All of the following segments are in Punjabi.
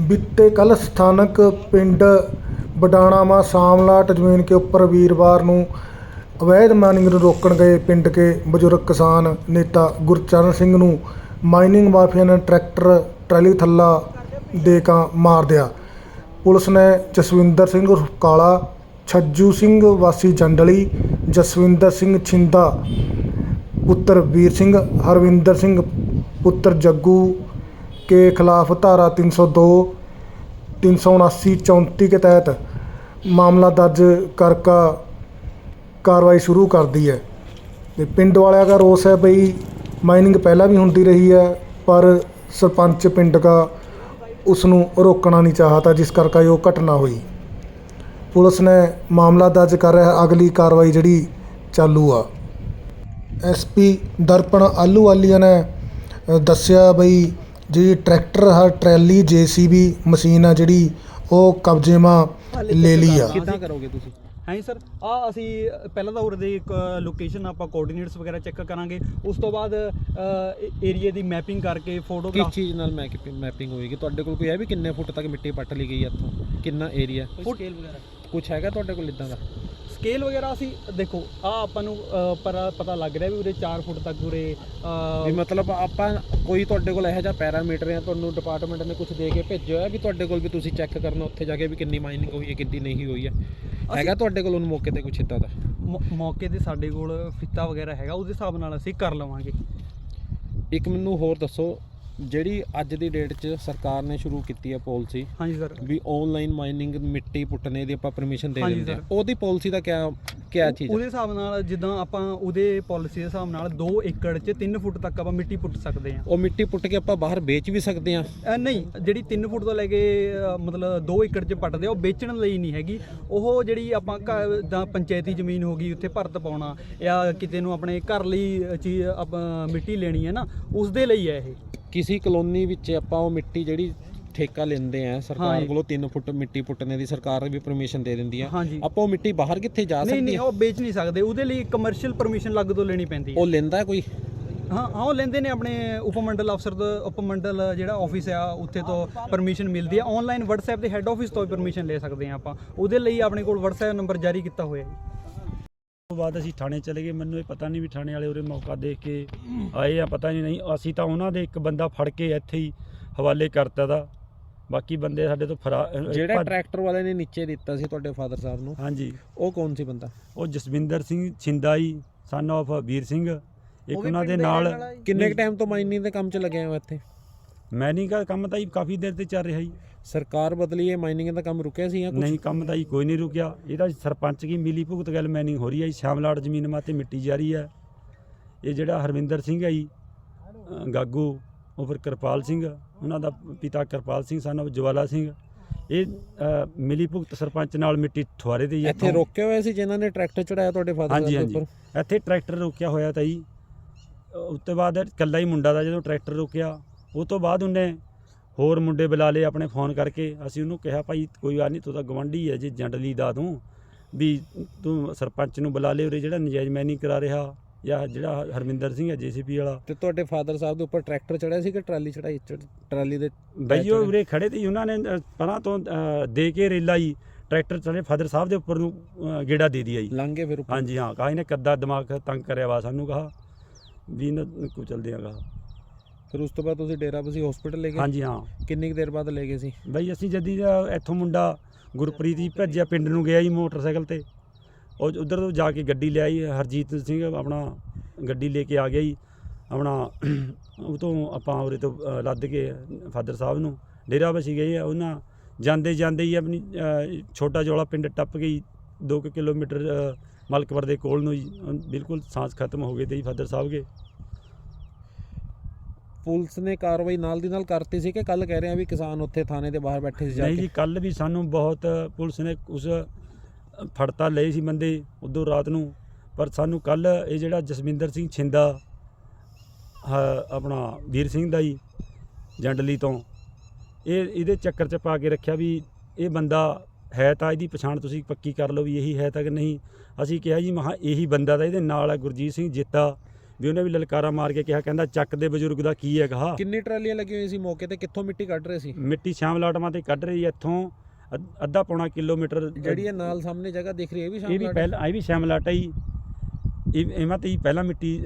बीते कल ਸਥਾਨਕ ਪਿੰਡ ਬਡਾਣਾਵਾ ਸਾਮਲਾਟ ਜ਼ਮੀਨ ਕੇ ਉੱਪਰ ਵੀਰਵਾਰ ਨੂੰ ਅਵੈਧ ਮਾਈਨਿੰਗ ਨੂੰ ਰੋਕਣ ਗਏ ਪਿੰਡ ਕੇ ਬਜ਼ੁਰਗ ਕਿਸਾਨ ਨੇਤਾ ਗੁਰਚਰਨ ਸਿੰਘ ਨੂੰ ਮਾਈਨਿੰਗ ਮਾਫੀਆ ਨੇ ਟਰੈਕਟਰ ਟਰਾਲੀ ਥੱਲਾ ਦੇ ਕੇ ਮਾਰ ਦਿਆ ਪੁਲਿਸ ਨੇ ਜਸਵਿੰਦਰ ਸਿੰਘ ਉਰਫ ਕਾਲਾ ਛੱਜੂ ਸਿੰਘ ਵਾਸੀ ਜੰਡਲੀ ਜਸਵਿੰਦਰ ਸਿੰਘ ਛਿੰਦਾ ਪੁੱਤਰ ਵੀਰ ਸਿੰਘ ਹਰਵਿੰਦਰ ਸਿੰਘ ਪੁੱਤਰ ਜੱਗੂ के खिलाफ धारा 302 379 34 के तहत मामला दर्ज करके कार्रवाई शुरू कर दी है ਤੇ ਪਿੰਡ ਵਾਲਿਆਂ ਦਾ ਰੋਸ ਹੈ ਬਈ ਮਾਈਨਿੰਗ ਪਹਿਲਾਂ ਵੀ ਹੁੰਦੀ ਰਹੀ ਹੈ ਪਰ ਸਰਪੰਚ ਪਿੰਡ ਦਾ ਉਸ ਨੂੰ ਰੋਕਣਾ ਨਹੀਂ ਚਾਹਤਾ ਜਿਸ ਕਰਕੇ ਉਹ ਘਟਨਾ ਹੋਈ ਪੁਲਿਸ ਨੇ ਮਾਮਲਾ ਦਰਜ ਕਰ ਰਿਹਾ ਅਗਲੀ ਕਾਰਵਾਈ ਜਿਹੜੀ ਚਾਲੂ ਆ ਐਸਪੀ ਦਰਪਣ ਆਲੂ ਵਾਲੀਆ ਨੇ ਅ, ਦੱਸਿਆ ਬਈ ਜਿਹੜੀ ਟਰੈਕਟਰ ਹੈ ਟਰੈਲੀ ਜੀਸੀਬੀ ਮਸ਼ੀਨ ਆ ਜਿਹੜੀ ਉਹ ਕਬਜ਼ੇ ਮਾ ਲੈ ਲਈ ਆ। ਕਿੱਦਾਂ ਕਰੋਗੇ ਤੁਸੀਂ? ਹਾਂਜੀ ਸਰ? ਆ ਅਸੀਂ ਪਹਿਲਾਂ ਤਾਂ ਉਰੇ ਦੀ ਇੱਕ ਲੋਕੇਸ਼ਨ ਆਪਾਂ ਕੋਆਰਡੀਨੇਟਸ ਵਗੈਰਾ ਚੈੱਕ ਕਰਾਂਗੇ। ਉਸ ਤੋਂ ਬਾਅਦ ਏਰੀਆ ਦੀ ਮੈਪਿੰਗ ਕਰਕੇ ਕਿਸ ਫੋਟੋਗ੍ਰਾਫ ਚੀਜ਼ ਨਾਲ ਮੈਪਿੰਗ ਹੋਏਗੀ? ਤੁਹਾਡੇ ਕੋਲ ਕੋਈ ਹੈ ਵੀ ਕਿੰਨੇ ਫੁੱਟ ਤੱਕ ਮਿੱਟੀ ਪੱਟ ਲਈ ਗਈ ਹੈ ਇੱਥੋਂ? ਕਿੰਨਾ ਏਰੀਆ ਸਕੇਲ ਵਗੈਰਾ? ਕੁਝ ਹੈਗਾ ਤੁਹਾਡੇ ਕੋਲ ਇਦਾਂ ਦਾ? ਸਕੇਲ ਵਗੈਰਾ ਅਸੀਂ ਦੇਖੋ ਆ ਆਪਾਂ ਨੂੰ ਅ, ਪਰ ਪਤਾ ਲੱਗ ਰਿਹਾ ਵੀ ਉਰੇ 4 ਫੁੱਟ ਤੱਕ ਉਰੇ ਵੀ ਮਤਲਬ ਆਪਾਂ ਕੋਈ ਤੁਹਾਡੇ ਕੋਲ ਇਹੋ ਜਿਹਾ ਪੈਰਾਮੀਟਰ ਹੈ ਤੁਹਾਨੂੰ ਡਿਪਾਰਟਮੈਂਟ ਨੇ ਕੁਝ ਦੇ ਕੇ ਭੇਜਿਆ ਹੋਇਆ ਵੀ ਤੁਹਾਡੇ ਕੋਲ ਵੀ ਤੁਸੀਂ ਚੈੱਕ ਕਰਨਾ ਉੱਥੇ ਜਾ ਕੇ ਵੀ ਕਿੰਨੀ ਮਾਈਨਿੰਗ ਹੋਈ ਹੈ ਕਿੰਨੀ ਨਹੀਂ ਹੋਈ ਹੈ? ਹੈਗਾ ਤੁਹਾਡੇ ਕੋਲ ਉਹਨੂੰ ਮੌਕੇ ਤੇ ਕੁਝ ਇਦਾਂ ਦਾ? ਮੌ- ਮੌਕੇ ਤੇ ਸਾਡੇ ਕੋਲ ਫਿੱਤਾ ਵਗੈਰਾ ਹੈਗਾ ਉਹਦੇ ਹਿਸਾਬ ਨਾਲ ਅਸੀਂ ਕਰ ਲਵਾਂਗੇ। ਇੱਕ ਮੈਨੂੰ ਹੋਰ ਦੱਸੋ ਜਿਹੜੀ ਅੱਜ ਦੀ ਡੇਟ 'ਚ ਸਰਕਾਰ ਨੇ ਸ਼ੁਰੂ ਕੀਤੀ ਹੈ ਪਾਲਿਸੀ ਹਾਂਜੀ ਸਰ ਵੀ ਆਨਲਾਈਨ ਮਾਈਨਿੰਗ ਮਿੱਟੀ ਪੁੱਟਣੇ ਦੀ ਆਪਾਂ ਪਰਮਿਸ਼ਨ ਦੇ ਦਿੰਦੇ ਆ। ਉਹਦੀ ਪਾਲਿਸੀ ਦਾ ਕਿਆ ਕਿਆ ਚੀਜ਼ ਹੈ? ਉਹਦੇ ਹਿਸਾਬ ਨਾਲ ਜਿੱਦਾਂ ਆਪਾਂ ਉਹਦੇ ਪਾਲਿਸੀ ਦੇ ਹਿਸਾਬ ਨਾਲ 2 ਏਕੜ 'ਚ 3 ਫੁੱਟ ਤੱਕ ਆਪਾਂ ਮਿੱਟੀ ਪੁੱਟ ਸਕਦੇ ਹਾਂ। ਉਹ ਮਿੱਟੀ ਪੁੱਟ ਕੇ ਆਪਾਂ ਬਾਹਰ ਵੇਚ ਵੀ ਸਕਦੇ ਆ ਅ, ਨਹੀਂ ਜਿਹੜੀ 3 ਫੁੱਟ ਤੋਂ ਲੈ ਕੇ ਮਤਲਬ 2 ਏਕੜ 'ਚ ਪੱਟਦੇ ਆ ਉਹ ਵੇਚਣ ਲਈ ਨਹੀਂ ਹੈਗੀ। ਉਹ ਜਿਹੜੀ ਆਪਾਂ ਦਾ ਪੰਚਾਇਤੀ ਜ਼ਮੀਨ ਹੋ ਗਈ ਉੱਥੇ ਭਰਤ ਪਾਉਣਾ ਜਾਂ ਕਿਤੇ ਨੂੰ ਆਪਣੇ ਘਰ ਲਈ ਚੀਜ਼ ਆਪਾਂ ਮਿੱਟੀ ਲੈਣੀ ਹੈ ਨਾ ਉਸ ਦੇ ਲਈ ਹੈ ਇਹ। ਕਿਸੇ ਕਲੋਨੀ ਵਿੱਚ ਆਪਾਂ ਉਹ ਮਿੱਟੀ ਜਿਹੜੀ ਠੇਕਾ ਲੈਂਦੇ ਆ ਸਰਕਾਰ। ਕੋਲੋਂ 3 ਫੁੱਟ ਮਿੱਟੀ ਪੁੱਟਣੇ ਦੀ ਸਰਕਾਰ ਵੀ ਪਰਮਿਸ਼ਨ ਦੇ ਦਿੰਦੀ ਆ। ਆਪਾਂ ਉਹ ਮਿੱਟੀ ਬਾਹਰ ਕਿੱਥੇ ਜਾ ਨਹੀਂ ਸਕਦੀ ਨਹੀਂ ਆ ਉਹ ਵੇਚ ਨਹੀਂ ਸਕਦੇ। ਉਹਦੇ ਲਈ ਕਮਰਸ਼ੀਅਲ ਪਰਮਿਸ਼ਨ ਲੱਗ ਤੋਂ ਲੈਣੀ ਪੈਂਦੀ ਹੈ ਉਹ ਲੈਂਦਾ ਕੋਈ? ਹਾਂ ਹਾਂ ਉਹ ਲੈਂਦੇ ਨੇ ਆਪਣੇ ਉਪਮੰਡਲ ਅਫਸਰ ਤੋਂ ਉਪਮੰਡਲ ਜਿਹੜਾ ਆਫਿਸ ਆ ਉੱਥੇ ਤੋਂ ਪਰਮਿਸ਼ਨ ਮਿਲਦੀ ਹੈ ਆਨਲਾਈਨ WhatsApp ਦੇ ਹੈੱਡ ਆਫਿਸ ਤੋਂ ਪਰਮਿਸ਼ਨ ਲੈ ਸਕਦੇ ਹਾਂ ਆਪਾਂ। ਉਹਦੇ ਲਈ ਆਪਣੇ ਕੋਲ WhatsApp ਨੰਬਰ ਜਾਰੀ ਕੀਤਾ ਹੋਇਆ ਹੈ ਤੋਂ ਬਾਅਦ ਅਸੀਂ ਥਾਣੇ ਚਲੇ ਗਏ। ਮੈਨੂੰ ਇਹ ਪਤਾ ਨਹੀਂ ਵੀ ਥਾਣੇ ਵਾਲੇ ਉਰੇ ਮੌਕਾ ਦੇਖ ਕੇ ਆਏ ਆ ਪਤਾ ਨਹੀਂ ਨਹੀਂ ਅਸੀਂ ਤਾਂ ਉਹਨਾਂ ਦੇ ਇੱਕ ਬੰਦਾ ਫੜ ਕੇ ਇੱਥੇ ਹੀ ਹਵਾਲੇ ਕਰਤਾ ਦਾ। ਬਾਕੀ ਬੰਦੇ ਸਾਡੇ ਤੋਂ ਫਰਾ ਜਿਹੜਾ ਭੱਜ- ਟਰੈਕਟਰ ਵਾਲੇ ਨੇ ਨੀਚੇ ਦਿੱਤਾ ਸੀ ਤੁਹਾਡੇ ਫਾਦਰ ਸਾਹਿਬ ਨੂੰ ਹਾਂਜੀ। ਉਹ ਕੌਣ ਸੀ ਬੰਦਾ? ਉਹ ਜਸਵਿੰਦਰ ਸਿੰਘ ਛਿੰਦਾਈ ਸਨ of ਵੀਰ ਸਿੰਘ। ਇੱਕ ਉਹਨਾਂ ਦੇ ਨਾਲ ਕਿੰਨੇ ਕ ਟਾਈਮ ਤੋਂ ਮਾਈਨਿੰਗ ਦੇ ਕੰਮ 'ਚ ਲੱਗਿਆ ਹੋ ਇੱਥੇ? ਮੈਨਿੰਗ ਦਾ ਕੰਮ ਤਾਂ ਜੀ ਕਾਫੀ ਦੇਰ ਤੇ ਚੱਲ ਰਿਹਾ ਜੀ। ਸਰਕਾਰ ਬਦਲੀ ਹੈ ਮਾਈਨਿੰਗ ਦਾ ਕੰਮ ਰੁਕਿਆ ਸੀ ਜਾਂ ਕੁਝ ਨਹੀਂ ਕੰਮ ਤਾਂ ਜੀ ਕੋਈ ਨਹੀਂ ਰੁਕਿਆ। ਇਹਦਾ ਸਰਪੰਚ ਕੀ ਮਿਲੀ ਭੁਗਤ ਗੱਲ ਮੈਨਿੰਗ ਹੋ ਰਹੀ ਹੈ ਜੀ। ਸ਼ਾਮਲਾਟ ਜ਼ਮੀਨ ਮਾਤੇ ਮਿੱਟੀ ਜਾ ਰਹੀ ਹੈ। ਇਹ ਜਿਹੜਾ ਹਰਵਿੰਦਰ ਸਿੰਘ ਹੈ ਜੀ ਗਾਗੂ ਉਹ ਫਿਰ ਕਿਰਪਾਲ ਸਿੰਘ ਉਹਨਾਂ ਦਾ ਪਿਤਾ ਕਿਰਪਾਲ ਸਿੰਘ ਸਨ of ਜਵਾਲਾ ਸਿੰਘ। ਇਹ ਮਿਲੀ ਭੁਗਤ ਸਰਪੰਚ ਨਾਲ ਮਿੱਟੀ ਠੁਆਰੇ ਦੀ ਇੱਥੇ ਰੋਕੇ ਹੋਏ ਸੀ ਜਿਨ੍ਹਾਂ ਨੇ ਟਰੈਕਟਰ ਚੜਾਇਆ ਤੁਹਾਡੇ ਫਾਦਰ ਦੇ ਉੱਪਰ? ਇੱਥੇ ਟਰੈਕਟਰ ਰੋਕਿਆ ਹੋਇਆ ਤਾਂ ਜੀ। ਉਸ ਤੋਂ ਬਾਅਦ ਇਕੱਲਾ ਹੀ ਮੁੰਡਾ ਦਾ ਜਦੋਂ ਟਰੈਕਟਰ ਰੁਕਿਆ ਉਹ ਤੋਂ ਬਾਅਦ ਉਹਨੇ ਹੋਰ ਮੁੰਡੇ ਬੁਲਾ ਲਏ ਆਪਣੇ ਫੋਨ ਕਰਕੇ। ਅਸੀਂ ਉਹਨੂੰ ਕਿਹਾ ਭਾਈ ਕੋਈ ਗੱਲ ਨਹੀਂ ਤੂੰ ਤਾਂ ਗਵੰਡੀ ਹੈ ਜੇ ਜੰਡਲੀ ਦਾ ਤੂੰ। ਵੀ ਤੂੰ ਸਰਪੰਚ ਨੂੰ ਬੁਲਾ ਲੈ ਉਰੇ ਜਿਹੜਾ ਨਜਾਇਜ਼ ਮੈਨਿੰਗ ਕਰਾ ਰਿਹਾ ਜਾਂ ਜਿਹੜਾ ਹਰਮਿੰਦਰ ਸਿੰਘ ਹੈ ਜੀਸੀਪੀ ਵਾਲਾ। ਤੇ ਤੁਹਾਡੇ ਫਾਦਰ ਸਾਹਿਬ ਦੇ ਉੱਪਰ ਟਰੈਕਟਰ ਚੜਿਆ ਸੀ ਕਿ ਟਰਾਲੀ ਚੜਾਈ ਟਰਾਲੀ ਦੇ ਬਈ ਉਹ ਉਰੇ ਖੜੇ ਤੇ ਉਹਨਾਂ ਨੇ ਪਰਾਂ ਤੋਂ ਦੇ ਕੇ ਰੇਲਾ ਜੀ ਟਰੈਕਟਰ ਚਲੇ ਫਾਦਰ ਸਾਹਿਬ ਦੇ ਉੱਪਰ ਨੂੰ ਗੇੜਾ ਦੇ ਦਿਆ ਜੀ। ਲੰਘੇ ਫਿਰ ਉੱਪਰ। ਹਾਂਜੀ ਹਾਂ ਕਹਾ ਇਹਨੇ ਕੱਦਾ ਦਿਮਾਗ ਤੰਗ ਕਰਿਆ ਵਾ ਸਾਨੂੰ ਕਹਾ ਵੀ ਨਾ ਕੋ ਚਲਦੇ ਆ ਕਹਾ। ਫਿਰ ਉਸ ਤੋਂ ਬਾਅਦ ਤੁਸੀਂ ਡੇਰਾ ਬਸੀ ਹਸਪੀਟਲ ਲੈ ਗਏ? ਹਾਂਜੀ ਹਾਂ। ਕਿੰਨੀ ਕੁ ਦੇਰ ਬਾਅਦ ਲੈ ਗਏ ਸੀ? ਬਈ ਅਸੀਂ ਜਦੀ ਦਾ ਇੱਥੋਂ ਮੁੰਡਾ ਗੁਰਪ੍ਰੀਤ ਜੀ ਭੱਜਿਆ ਪਿੰਡ ਨੂੰ ਗਿਆ ਜੀ ਮੋਟਰਸਾਈਕਲ ਤੇ। ਉਹ ਉਧਰ ਤੋਂ ਜਾ ਕੇ ਗੱਡੀ ਲਿਆਈ ਹਰਜੀਤ ਸਿੰਘ ਆਪਣਾ ਗੱਡੀ ਲੈ ਕੇ ਆ ਗਿਆ ਜੀ। ਆਪਣਾ ਉਹ ਤੋਂ ਆਪਾਂ ਉਰੇ ਤੋਂ ਅ, ਲੱਦ ਕੇ ਫਾਦਰ ਸਾਹਿਬ ਨੂੰ ਡੇਰਾ ਬਸੀ ਗਏ ਆ ਉਹਨਾਂ। ਜਾਂਦੇ ਜਾਂਦੇ ਹੀ ਆਪਣੀ ਅ, ਛੋਟਾ ਜੋਲਾ ਪਿੰਡ ਟੱਪ ਗਈ 2 ਕਿਲੋਮੀਟਰ ਅ, ਮਲਕਪੁਰ ਦੇ ਕੋਲ ਨੂੰ ਜੀ। ਅ, ਬਿਲਕੁਲ ਸਾਂਸ ਖਤਮ ਹੋ ਗਏ ਤੇ ਜੀ ਫਾਦਰ ਸਾਹਿਬ ਕੇ। ਪੁਲਿਸ ਨੇ ਕਾਰਵਾਈ ਨਾਲ ਦੀ ਨਾਲ ਕਰਤੀ ਸੀ ਕਿ ਕੱਲ ਕਹਿ ਰਹੇ ਆ ਵੀ ਕਿਸਾਨ ਉੱਥੇ ਥਾਣੇ ਦੇ ਬਾਹਰ ਬੈਠੇ ਸੀ ਜਾ ਨਹੀਂ ਕੇ। ਜੀ ਕੱਲ ਵੀ ਸਾਨੂੰ ਬਹੁਤ ਪੁਲਿਸ ਨੇ ਉਸ ਫੜਤਾ ਲਏ ਸੀ ਬੰਦੇ ਉਦੋਂ ਰਾਤ ਨੂੰ। ਪਰ ਸਾਨੂੰ ਕੱਲ ਇਹ ਜਿਹੜਾ ਜਸਵਿੰਦਰ ਸਿੰਘ ਛਿੰਦਾ ਹ- ਆਪਣਾ ਵੀਰ ਸਿੰਘ ਦਾ ਹੀ ਜੰਡਲੀ ਤੋਂ ਇਹ ਇਹਦੇ ਚੱਕਰ 'ਚ ਪਾ ਕੇ ਰੱਖਿਆ ਵੀ ਇਹ ਬੰਦਾ ਹੈ ਤਾਂ ਇਹਦੀ ਪਛਾਣ ਤੁਸੀਂ ਪੱਕੀ ਕਰ ਲਓ ਵੀ ਇਹੀ ਹੈ ਤਾਂ ਕਿ ਨਹੀਂ। ਅਸੀਂ ਕਿਹਾ ਜੀ ਮਹਾ ਇਹੀ ਬੰਦਾ ਤਾਂ ਇਹਦੇ ਨਾਲ ਹੈ ਗੁਰਜੀਤ ਸਿੰਘ ਜੀਤਾ। ਵੀ ਉਹਨੇ ਵੀ ਲਲਕਾਰਾ ਮਾਰ ਕੇ ਕਿਹਾ ਕਹਿੰਦਾ ਚੱਕ ਦੇ ਬਜ਼ੁਰਗ ਦਾ ਕੀ ਹੈ। ਕਹਾ ਕਿੰਨੀ ਟਰਾਲੀਆਂ ਲੱਗੀਆਂ ਹੋਈਆਂ ਸੀ ਮੌਕੇ ਤੇ? ਕਿੱਥੋਂ ਮਿੱਟੀ ਕੱਢ ਰਹੇ ਸੀ? ਮਿੱਟੀ ਸ਼ਾਮ ਲਾਟਮਾਂ ਤੇ ਕੱਢ ਰਹੀ ਹੈ ਇੱਥੋਂ ਅੱਧ- ਪੌਣਾ ਕਿਲੋਮੀਟਰ ਜਿਹੜੀ ਇਹ ਨਾਲ ਸਾਹਮਣੇ ਜਗ੍ਹਾ ਦਿਖ ਰਹੀ ਹੈ ਇਹ ਵੀ ਇਹ ਸ਼ਾਮ ਵੀ ਪਹਿਲਾਂ ਇਹ ਵੀ ਸ਼ਾਮ ਲਾਟਾ ਹੀ ਇਹ ਇਹਨਾਂ ਤੇ ਹੀ ਪਹਿਲਾਂ ਮਿੱਟੀ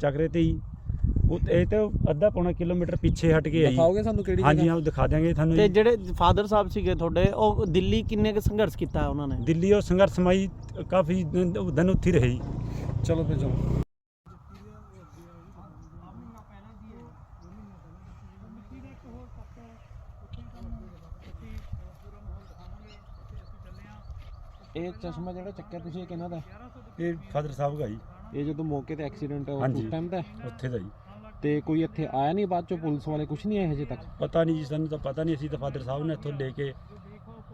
ਚੱਕ ਰਹੇ ਤੇ ਹੀ ਉਹ ਇਹ ਤੇ ਅੱਧਾ ਪੌਣਾ ਕਿਲੋਮੀਟਰ ਪਿੱਛੇ ਹਟ ਕੇ ਆਈ। ਦਿਖਾਓਗੇ ਸਾਨੂੰ ਕਿਹੜੀ ਹਾਂਜੀ ਹਾਂ ਉਹ ਦਿਖਾ ਦਿਆਂਗੇ ਤੁਹਾਨੂੰ ਤੇ। ਜਿਹੜੇ ਫਾਦਰ ਸਾਹਿਬ ਸੀਗੇ ਤੁਹਾਡੇ ਉਹ ਦਿੱਲੀ ਕਿੰਨੇ ਕੁ ਸੰਘਰਸ਼ ਕੀਤਾ ਉਹਨਾਂ ਨੇ? ਦਿੱਲੀ ਉਹ ਸੰਘਰਸ਼ਮਈ ਕਾਫੀ ਦਿਨ ਉੱਥੇ ਰਹੇ ਚਲੋ ਫਿਰ ਚਲੋ ਇਹ ਚਸ਼ਮਾ ਜਿਹੜਾ ਚੱਕਿਆ ਤੁਸੀਂ ਇਹ ਕਿਹਨਾਂ ਦਾ? ਇਹ ਫਾਦਰ ਸਾਹਿਬ ਦਾ ਜੀ। ਇਹ ਜਦੋਂ ਮੌਕੇ ਤੇ ਐਕਸੀਡੈਂਟ ਹੋਇਆ ਹਾਂਜੀ। ਉਸ ਟਾਈਮ ਦਾ? ਉੱਥੇ ਦਾ ਜੀ। ਤੇ ਕੋਈ ਇੱਥੇ ਆਇਆ ਨਹੀਂ ਬਾਅਦ ਚੋਂ ਪੁਲਿਸ ਵਾਲੇ ਕੁਝ ਨਹੀਂ ਆਏ ਹਜੇ ਤੱਕ? ਪਤਾ ਨਹੀਂ ਜੀ ਸਾਨੂੰ ਤਾਂ ਪਤਾ ਨਹੀਂ ਅਸੀਂ ਤਾਂ ਫਾਦਰ ਸਾਹਿਬ ਨੇ ਇੱਥੋਂ ਲੈ ਕੇ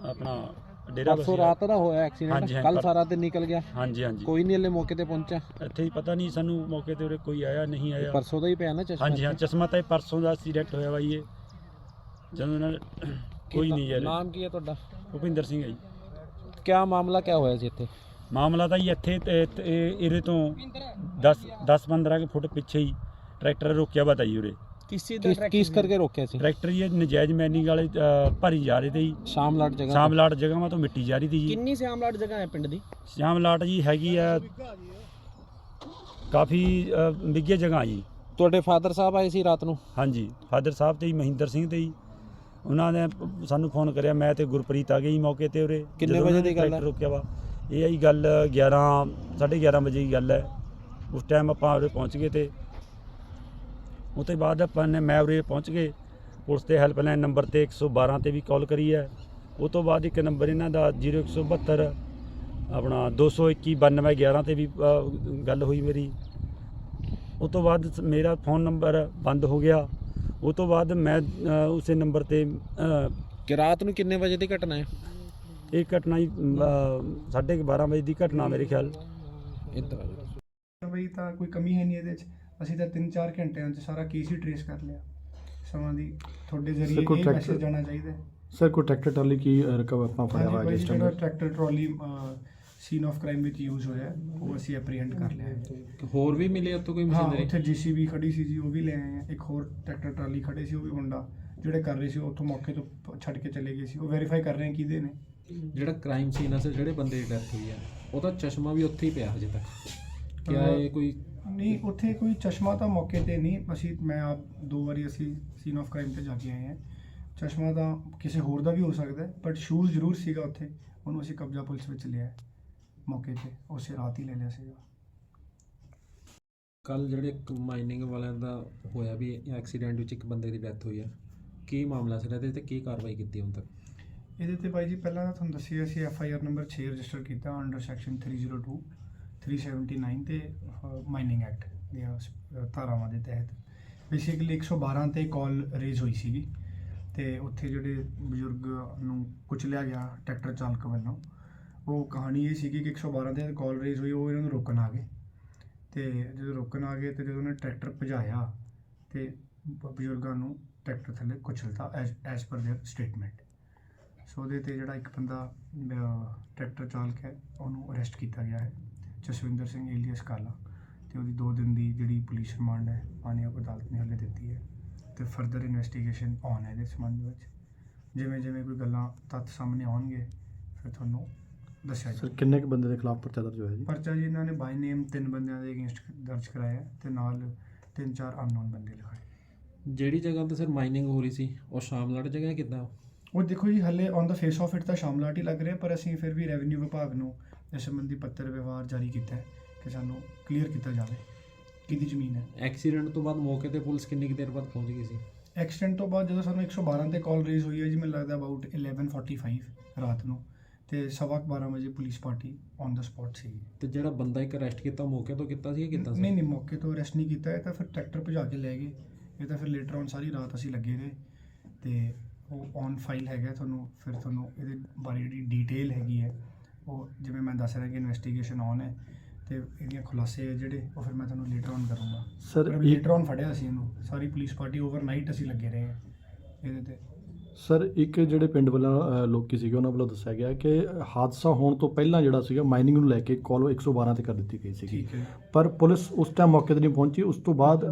ਆਪਣਾ ਡੇਰਾ ਪਰਸੋਂ ਰਾਤ ਦਾ ਹੋਇਆ ਐਕਸੀਡੈਂਟ ਹਾਂਜੀ, ਹਾਂਜੀ, ਕੱਲ ਪਰ- ਸਾਰਾ ਦਿਨ ਨਿਕਲ ਗਿਆ। ਹਾਂਜੀ ਹਾਂਜੀ। ਕੋਈ ਨਹੀਂ ਹਲੇ ਮੌਕੇ ਤੇ ਪਹੁੰਚਿਆ। ਇੱਥੇ ਹੀ ਪਤਾ ਨਹੀਂ ਸਾਨੂੰ ਮੌਕੇ ਤੇ ਉਰੇ ਕੋਈ ਆਇਆ ਨਹੀਂ ਆਇਆ। ਪਰਸੋਂ ਦਾ ਹੀ ਪਿਆ ਨਾ ਚਸ਼ਮਾ ਹਾਂਜੀ ਹਾਂ। ਚਸ਼ਮਾ ਤਾਂ ਇਹ ਪਰਸੋਂ ਦਾ ਐਕਸੀਡੈਂਟ ਹੋਇਆ ਬਾਈ ਇਹ। ਜਦੋਂ ਨਾਲ ਕੋਈ ਨਹੀਂ ਯਾਰ ਨਾਮ ਕੀ ਹੈ ਤੁਹਾਡਾ? ਭੁਪਿੰਦਰ ਸਿੰਘ ਹੈ ਜੀ। ਕਿਆ ਮਾਮਲਾ ਕਿਆ ਹੋਇਆ ਸੀ ਇੱਥੇ? ਮਾਮਲਾ ਤਾਂ ਜੀ ਇੱਥੇ ਤੇ- ਤੇ ਇਹ- ਇਹਦੇ ਤੋਂ 10 10 15 ਕੁ ਫੁੱਟ ਪਿੱਛੇ ਹੀ ਟਰੈਕਟਰ ਰੋਕਿਆ ਵਾ ਤਾ ਜੀ ਉਰੇ। ਕਿਸ ਕਿਸ ਕਿਸ ਕਰਕੇ ਰੋਕਿਆ ਸੀ? ਟਰੈਕਟਰ ਜੀ ਇਹ ਨਜਾਇਜ਼ ਮੈਨਿੰਗ ਵਾਲੇ ਅ, ਭਰੀ ਜਾ ਰਹੇ ਤੇ ਜੀ। ਸ਼ਾਮ ਜਗ੍ਹਾ ਸ਼ਾਮਲਾਟ ਜਗ੍ਹਾਵਾਂ ਤੋਂ ਮਿੱਟੀ ਜਾ ਰਹੀ ਤੀ ਜੀ। ਕਿੰਨੀ ਸਿਆਮਲਾਟ ਜਗ੍ਹਾ ਹੈ ਪਿੰਡ ਦੀ? ਸ਼ਾਮਲਾਟ ਜੀ ਹੈਗੀ ਆ ਕਾਫੀ ਅ, ਜਗ੍ਹਾ ਜੀ। ਤੁਹਾਡੇ ਫਾਦਰ ਸਾਹਿਬ ਆਏ ਸੀ ਰਾਤ ਨੂੰ? ਹਾਂਜੀ ਫਾਦਰ ਸਾਹਿਬ ਤੇ ਜੀ ਮਹਿੰਦਰ ਸਿੰਘ ਤੇ ਜੀ। ਉਹਨਾਂ ਨੇ ਸਾਨੂੰ ਫੋਨ ਕਰਿਆ ਮੈਂ ਤੇ ਗੁਰਪ੍ਰੀਤ ਆ ਗਏ ਜੀ ਮੌਕੇ ਤੇ ਉਰੇ। ਕਿੰਨੇ ਜਦੋਂ ਵਜੇ ਦੀ ਗੱਲ ਹੈ? ਟਰੈਕਟਰ ਰੋਕਿਆ ਵਾ ਇਹ ਆਈ ਗੱਲ 11 11:30 ਵਜੇ ਦੀ ਗੱਲ ਹੈ। ਉਸ ਟਾਈਮ ਆਪਾਂ ਉਰੇ ਪਹੁੰਚ ਗਏ ਤੇ ਉਹ ਤੋਂ ਬਾਅਦ ਆਪਾਂ ਨੇ ਮੈਂ ਉਰੇ ਪਹੁੰਚ ਗਏ ਪੁਲਿਸ ਦੇ ਹੈਲਪਲਾਈਨ ਨੰਬਰ ਤੇ 112 ਤੇ ਵੀ ਕਾਲ ਕਰੀ ਹੈ। ਉਹ ਤੋਂ ਬਾਅਦ ਇੱਕ ਨੰਬਰ ਇਹਨਾਂ ਦਾ 0172 ਆਪਣਾ 221 9211 ਤੇ ਵੀ ਅ, ਗੱਲ ਹੋਈ ਮੇਰੀ। ਉਹ ਤੋਂ ਬਾਅਦ ਮੇਰਾ ਫੋਨ ਨੰਬਰ ਬੰਦ ਹੋ ਗਿਆ। ਉਹ ਤੋਂ ਬਾਅਦ ਮੈਂ ਅ, ਉਸੇ ਨੰਬਰ ਤੇ ਅ, ਕਿ ਰਾਤ ਨੂੰ ਕਿੰਨੇ ਵਜੇ ਦੀ ਘਟਨਾ ਹੈ ਇਹ ਘਟਨਾ ਹੀ ਅ, ਸਾਢੇ ਕੁ 12 ਵਜੇ ਦੀ ਘਟਨਾ ਮੇਰੇ ਖਿਆਲ ਜਾਓ। ਬਈ ਤਾਂ ਕੋਈ ਕਮੀ ਹੈ ਨਹੀਂ ਇਹਦੇ 'ਚ ਅਸੀਂ ਤਾਂ 3-4 ਘੰਟਿਆਂ 'ਚ ਸਾਰਾ ਕੇਸ ਹੀ ਟਰੇਸ ਕਰ ਲਿਆ ਸਮਾਂ ਦੀ ਤੁਹਾਡੇ ਜ਼ਰੀਏ ਕੋਈ ਇਹ tractor- ਮੈਸੇਜ ਜਾਣਾ ਚਾਹੀਦਾ ਹੈ। ਸਰ ਕੋਈ ਟਰੈਕਟਰ ਟਰਾਲੀ ਕੀ ਰਿਕਵਰ ਆਪਾਂ ਫੜਿਆ ਹਾਂਜੀ ਹੋਇਆ ਜਿਸ ਜਿਹੜਾ time tractor trolley scene of crime ਵਿੱਚ ਯੂਜ਼ ਹੋਇਆ ਹੈ, ਉਹ ਅਸੀਂ ਐਪਰੀਹੈਂਡ ਕਰ ਲਿਆ ਹੈ। ਹੋਰ ਵੀ ਮਿਲੇ ਉੱਥੋਂ ਕੋਈ ਹਾਂ ਮਸ਼ੀਨਰੀ? ਉੱਥੇ ਜੀਸੀਬੀ ਖੜੀ ਸੀ ਜੀ ਉਹ ਵੀ ਲੈ ਆਏ ਆ। ਇੱਕ ਹੋਰ ਟਰੈਕਟਰ ਟਰਾਲੀ ਖੜੇ ਸੀ ਉਹ ਵੀ ਮੁੰਡਾ ਜਿਹੜੇ ਕਰ ਰਹੇ ਸੀ ਉਹ ਉੱਥੋਂ ਮੌਕੇ ਤੋਂ ਪ- ਛੱਡ ਕੇ ਚਲੇ ਗਏ ਸੀ। ਉਹ ਵੈਰੀਫਾਈ ਕਰ ਰਹੇ ਆ ਕਿਹਦੇ ਨੇ। ਜਿਹੜਾ ਕ੍ਰਾਈਮ ਸੀਨ ਅਸਲ ਜਿਹੜੇ ਬੰਦੇ ਦੀ ਡੈਥ ਹੋਈ ਹੈ ਉਹਦਾ ਚਸ਼ਮਾ ਵੀ ਉੱਥੇ ਹੀ ਪਿਆ ਹਜੇ ਤੱਕ। ਕਿਆ ਅਹ, ਇਹ ਕੋਈ ਨਹੀਂ ਉੱਥੇ ਕੋਈ ਚਸ਼ਮਾ ਤਾਂ ਮੌਕੇ ਤੇ ਨਹੀਂ। ਅਸੀਂ ਮੈਂ ਆਪ ਦੋ ਵਾਰੀ ਅਸੀਂ ਸੀਨ ਆਫ ਕ੍ਰਾਈਮ ਤੇ ਜਾ ਕੇ ਆਏ ਹਾਂ ਚਸ਼ਮਾ ਤਾਂ ਕਿਸੇ ਹੋਰ ਦਾ ਵੀ ਹੋ ਸਕਦਾ ਬਟ ਸ਼ੂਜ਼ ਜ਼ਰੂਰ ਸੀਗਾ ਉੱਥੇ। ਉਹਨੂੰ ਅਸੀਂ ਕਬਜ਼ਾ ਪੁਲਿਸ ਵਿੱਚ ਲਿਆ ਹੈ, ਮੌਕੇ ਤੇ ਉਸੇ ਰਾਤ ਹੀ ਲੈ ਲਿਆ ਸੀਗਾ। ਕੱਲ ਜਿਹੜੇ ਮਾਈਨਿੰਗ ਵਾਲਿਆਂ ਦਾ ਹੋਇਆ ਵੀ ਐਕਸੀਡੈਂਟ ਵਿੱਚ ਇੱਕ ਬੰਦੇ ਦੀ ਡੈਥ ਹੋਈ ਹੈ ਕੀ ਮਾਮਲਾ ਸੀ ਇਹਦੇ ਤੇ ਕੀ ਕਾਰਵਾਈ ਕੀਤੀ ਹੁਣ ਤੱਕ? ਇਹਦੇ ਤੇ ਬਾਈ ਜੀ ਪਹਿਲਾਂ ਤਾਂ ਤੁਹਾਨੂੰ ਦੱਸਿਆ ਸੀ F I R number 6 register ਕੀਤਾ ਅੰਡਰ ਸੈਕਸ਼ਨ 302 379 ਤੇ ਮਾਈਨਿੰਗ ਐਕਟ ਦੀਆਂ ਧਾਰਾਵਾਂ ਦੇ ਤਹਿਤ। ਬੇਸਿਕਲੀ 112 ਤੇ ਕਾਲ ਰੇਜ਼ ਹੋਈ ਸੀਗੀ ਤੇ ਉੱਥੇ ਜਿਹੜੇ ਬਜ਼ੁਰਗ ਨੂੰ ਕੁਚਲਿਆ ਗਿਆ ਟਰੈਕਟਰ ਚਾਲਕ ਵੱਲੋਂ। ਉਹ ਕਹਾਣੀ ਇਹ ਸੀਗੀ ਕਿ 112 ਤੇ ਕਾਲ ਰੇਜ਼ ਹੋਈ ਉਹ ਇਹਨਾਂ ਨੂੰ ਰੋਕਣ ਆ ਗਏ ਤੇ ਜਦੋਂ ਰੋਕਣ ਆ ਗਏ ਤੇ ਜਦੋਂ ਉਹਨੇ ਟਰੈਕਟਰ ਭਜਾਇਆ ਤੇ ਬ- ਬਜ਼ੁਰਗਾਂ ਨੂੰ ਟਰੈਕਟਰ ਥੱਲੇ ਕੁਚਲਤਾ as per their statement so ਉਹਦੇ ਤੇ ਜਿਹੜਾ ਇੱਕ ਬੰਦਾ ਅਹ, ਟਰੈਕਟਰ ਚਾਲਕ ਹੈ ਉਹਨੂੰ ਅਰੈਸਟ ਕੀਤਾ ਗਿਆ ਹੈ ਜਸਵਿੰਦਰ ਸਿੰਘ ਏਲੀਅਸ ਕਾਲਾ ਤੇ ਉਹਦੀ 2 ਦਿਨ ਦੀ ਜਿਹੜੀ ਪੁਲਿਸ ਰਿਮਾਂਡ ਹੈ ਮਾਨਯੋਗ ਅਦਾਲਤ ਨੇ ਹਲੇ ਦਿੱਤੀ ਹੈ ਤੇ ਫਰਦਰ ਇਨਵੈਸਟੀਗੇਸ਼ਨ ਔਨ ਹੈ ਇਹਦੇ ਸੰਬੰਧ ਵਿੱਚ ਜਿਵੇਂ ਜਿਵੇਂ ਕੋਈ ਗੱਲਾਂ ਤੱਥ ਸਾਹਮਣੇ ਆਉਣਗੇ ਫਿਰ ਤੁਹਾਨੂੰ ਦੱਸਿਆ ਸਰ ਜਾਊਗਾ ਕਿੰਨੇ ਕੁ ਬੰਦੇ ਦੇ ਖਿਲਾਫ ਪਰਚਾ ਦਰਜ ਹੋਇਆ ਜੀ? ਪਰਚਾ ਜੀ ਇਹਨਾਂ ਨੇ ਬਾਈ ਨੇਮ ਤਿੰਨ ਬੰਦਿਆਂ ਦੇ ਅਗੇਂਸਟ ਦਰਜ ਕਰਾਇਆ ਤੇ ਨਾਲ ਤਿੰਨ ਚਾਰ ਅਨਨੋਨ ਬੰਦੇ ਲਿਖਾਏ। ਜਿਹੜੀ ਜਗ੍ਹਾ ਤੇ ਸਰ ਮਾਈਨਿੰਗ ਹੋ ਰਹੀ ਸੀ ਉਹ ਸ਼ਾਮਲਾਟ ਜਗ੍ਹਾ ਹੈ ਕਿੱਦਾਂ? ਉਹ ਦੇਖੋ ਜੀ ਹੱਲੇ on the face of it ਤਾਂ ਸ਼ਾਮਲਾਟ ਹੀ ਲੱਗ ਰਿਹਾ ਪਰ ਅਸੀਂ ਫਿਰ ਵੀ ਰੈਵਨਿਊ ਵਿਭਾਗ ਨੂੰ ਇਸ ਸੰਬੰਧੀ ਪੱਤਰ ਵਿਵਹਾਰ ਜਾਰੀ ਕੀਤਾ ਹੈ ਕਿ ਸਾਨੂੰ ਕਲੀਅਰ ਕੀਤਾ ਜਾਵੇ ਕਿਹਦੀ ਜ਼ਮੀਨ ਹੈ। ਐਕਸੀਡੈਂਟ ਤੋਂ ਬਾਅਦ ਮੌਕੇ ਤੇ ਪੁਲਿਸ ਕਿੰਨੀ ਕੁ ਦੇਰ ਬਾਅਦ ਪਹੁੰਚ ਗਈ ਸੀ? ਐਕਸੀਡੈਂਟ ਤੋਂ ਬਾਅਦ ਜਦੋਂ ਸਾਨੂੰ 112 ਤੇ ਕਾਲ ਰੇਜ਼ ਹੋਈ ਹੈ ਜੀ ਮੈਨੂੰ ਲੱਗਦਾ ਅਬਾਊਟ 11:45 ਰਾਤ ਨੂੰ। ਤੇ ਸਵਾ ਕੁ 12 ਵਜੇ police party on the spot ਸੀ ਤੇ ਜਿਹੜਾ ਬੰਦਾ ਇੱਕ ਅਰੈਸਟ ਕੀਤਾ ਮੌਕੇ ਤੋਂ ਕੀਤਾ ਸੀ ਜਾਂ ਕਿੱਦਾਂ ਨਹੀਂ ਸੀ? ਨਹੀਂ ਮੌਕੇ ਤੋਂ ਅਰੈਸਟ ਨਹੀਂ ਕੀਤਾ। ਇਹ ਤਾਂ ਫਿਰ ਟਰੈਕਟਰ ਭਜਾ ਕੇ ਲੈ ਗਏ। ਇਹ ਤਾਂ ਫਿਰ ਲੇਟਰ ਔਨ ਸਾਰੀ ਰਾਤ ਅਸੀਂ ਲੱਗੇ ਰਹੇ। ਤੇ ਉਹ ਔਨ ਫਾਈਲ ਹੈਗਾ ਤੁਹਾਨੂੰ ਫਿਰ ਤੁਹਾਨੂੰ ਇਹਦੇ ਬਾਰੇ ਜਿਹੜੀ ਡੀਟੇਲ ਹੈਗੀ ਹੈ ਉਹ ਜਿਵੇਂ ਮੈਂ ਦੱਸ ਰਿਹਾ ਕਿ ਇਨਵੈਸਟੀਗੇਸ਼ਨ ਔਨ ਹੈ ਤੇ ਇਹਦੀਆਂ ਖੁਲਾਸੇ ਹੈ ਜਿਹੜੇ ਉਹ ਫਿਰ ਮੈਂ ਤੁਹਾਨੂੰ ਲੇਟਰ ਔਨ ਕਰੂੰਗਾ। ਸਰ ਲੇਟਰ ਔਨ ਫੜਿਆ ਸੀ ਇਹਨੂੰ। ਸਾਰੀ ਪੁਲਿਸ ਪਾਰਟੀ ਓਵਰਨਾਈਟ ਅਸੀਂ ਲੱਗੇ ਰਹੇ ਹਾਂ। ਇਹਦੇ ਤੇ ਸਰ ਇੱਕ ਜਿਹੜੇ ਪਿੰਡ ਵੱਲੋਂ ਲੋਕੀ ਸੀਗੇ ਉਹਨਾਂ ਵੱਲੋਂ ਦੱਸਿਆ ਗਿਆ ਕਿ ਹਾਦਸਾ ਹੋਣ ਤੋਂ ਪਹਿਲਾਂ ਜਿਹੜਾ ਸੀਗਾ ਮਾਈਨਿੰਗ ਨੂੰ ਲੈ ਕੇ ਕਾਲ 112 ਤੇ ਕਰ ਦਿੱਤੀ ਗਈ ਸੀਗੀ। ਪਰ ਪੁਲਿਸ ਉਸ ਟਾਈਮ ਮੌਕੇ ਤੇ ਨਹੀਂ ਪਹੁੰਚੀ ਉਸ ਤੋਂ ਬਾਅਦ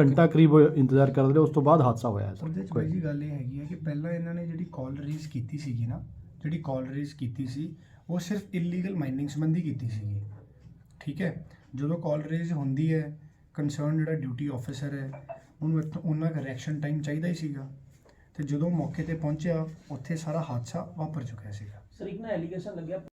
ਘੰਟਾ ਕਰੀਬ ਇੰਤਜ਼ਾਰ ਕਰਦੇ ਰਹੇ ਉਸ ਤੋਂ ਬਾਅਦ ਹਾਦਸਾ ਹੋਇਆ ਸਰ। ਉਹਦੇ ਜੀ ਗੱਲ ਇਹ ਹੈਗੀ ਹੈ ਕਿ ਪਹਿਲਾਂ ਇਹਨਾਂ ਨੇ ਜਿਹੜੀ ਕਾਲ ਰੇਜ਼ ਕੀਤੀ ਸੀਗੀ ਨਾ ਜਿਹੜੀ ਕਾਲ ਰੇਜ਼ ਕੀਤੀ ਸੀ ਉਹ ਸਿਰਫ ਇਲੀਗਲ ਮਾਈਨਿੰਗ ਸੰਬੰਧੀ ਕੀਤੀ ਸੀਗੀ। ਠੀਕ ਹੈ? ਜਦੋਂ ਕਾਲ ਰੇਜ਼ ਹੁੰਦੀ ਹੈ ਕੰਸਰਨ ਜਿਹੜਾ ਡਿਊਟੀ ਆਫੀਸਰ ਹੈ ਉਹਨੂੰ ਉਹਨਾਂ ਦਾ ਰਿਐਕਸ਼ਨ ਟਾਈਮ ਚਾਹੀਦਾ ਹੀ ਸੀਗਾ। ਤੇ ਜਦੋਂ ਮੌਕੇ ਤੇ ਪਹੁੰਚਿਆ, ਉੱਥੇ ਸਾਰਾ ਹਾਦਸਾ ਵਾਪਰ ਚੁੱਕਿਆ ਸੀਗਾ। ਸਰ, ਇੱਕ ਨਾ ਐਲੀਗੇਸ਼ਨ ਲੱਗਿਆ।